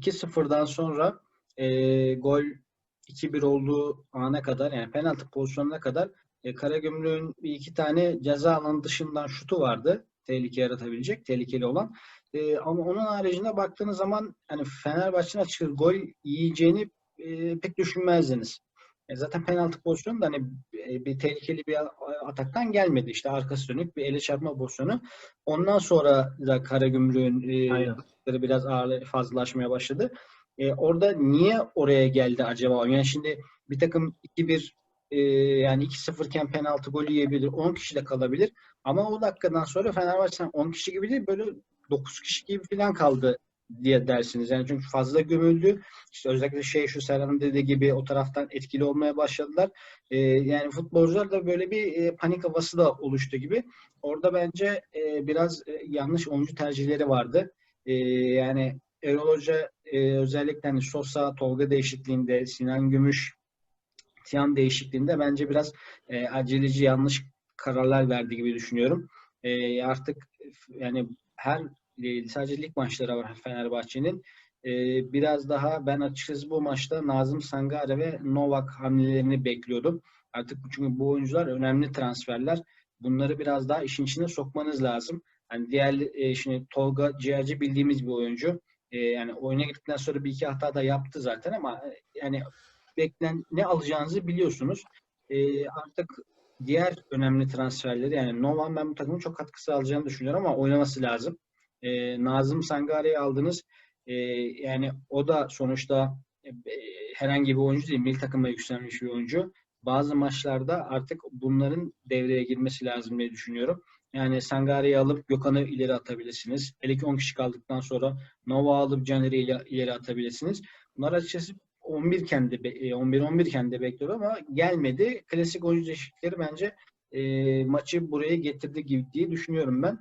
2-0'dan sonra e, gol 2-1 olduğu ana kadar yani penaltı pozisyonuna kadar e, Karagümrük'ün iki tane ceza alanı dışından şutu vardı. Tehlike yaratabilecek, tehlikeli olan. E, ama onun haricinde baktığınız zaman hani Fenerbahçe'nin açıkçası gol yiyeceğini e, pek düşünmezdiniz. E, zaten penaltı pozisyonu da hani e, bir tehlikeli bir ataktan gelmedi. İşte arkası dönük bir ele çarpma pozisyonu. Ondan sonra da Karagümrük'ün e, biraz ağır fazlalaşmaya başladı. E, orada niye oraya geldi acaba? Yani şimdi bir takım 2-1 e, yani 2-0 iken penaltı golü yiyebilir. 10 kişi de kalabilir. Ama o dakikadan sonra Fenerbahçe'den 10 kişi gibi değil böyle 9 kişi gibi falan kaldı diye dersiniz. Yani çünkü fazla gömüldü. İşte özellikle şey şu Serhan'ın dediği gibi o taraftan etkili olmaya başladılar. E, yani futbolcular da böyle bir e, panik havası da oluştu gibi. Orada bence e, biraz e, yanlış oyuncu tercihleri vardı. E, yani Erol Hoca e, özellikle hani Sosa, Tolga değişikliğinde, Sinan Gümüş, Tiyan değişikliğinde bence biraz e, aceleci yanlış kararlar verdi gibi düşünüyorum. E, artık yani her e, sadece lig maçları var Fenerbahçe'nin. E, biraz daha ben açıkçası bu maçta Nazım Sangare ve Novak hamlelerini bekliyordum. Artık çünkü bu oyuncular önemli transferler. Bunları biraz daha işin içine sokmanız lazım. Yani diğer e, şimdi Tolga Ciğerci bildiğimiz bir oyuncu. E, yani oyuna girdikten sonra bir iki hata da yaptı zaten ama e, yani beklen ne alacağınızı biliyorsunuz. E, artık diğer önemli transferleri yani Novan ben bu takımın çok katkı sağlayacağını düşünüyorum ama oynaması lazım. E, Nazım Sangare'yi aldınız. E, yani o da sonuçta e, herhangi bir oyuncu değil. Milli takıma yükselmiş bir oyuncu. Bazı maçlarda artık bunların devreye girmesi lazım diye düşünüyorum. Yani Sangare'yi alıp Gökhan'ı ileri atabilirsiniz. Hele ki 10 kişi kaldıktan sonra Nova alıp Caner'i ileri atabilirsiniz. Bunlar açıkçası 11 kendi 11-11 kendi bekliyor ama gelmedi. Klasik oyuncu değişiklikleri bence e, maçı buraya getirdi gibi diye düşünüyorum ben.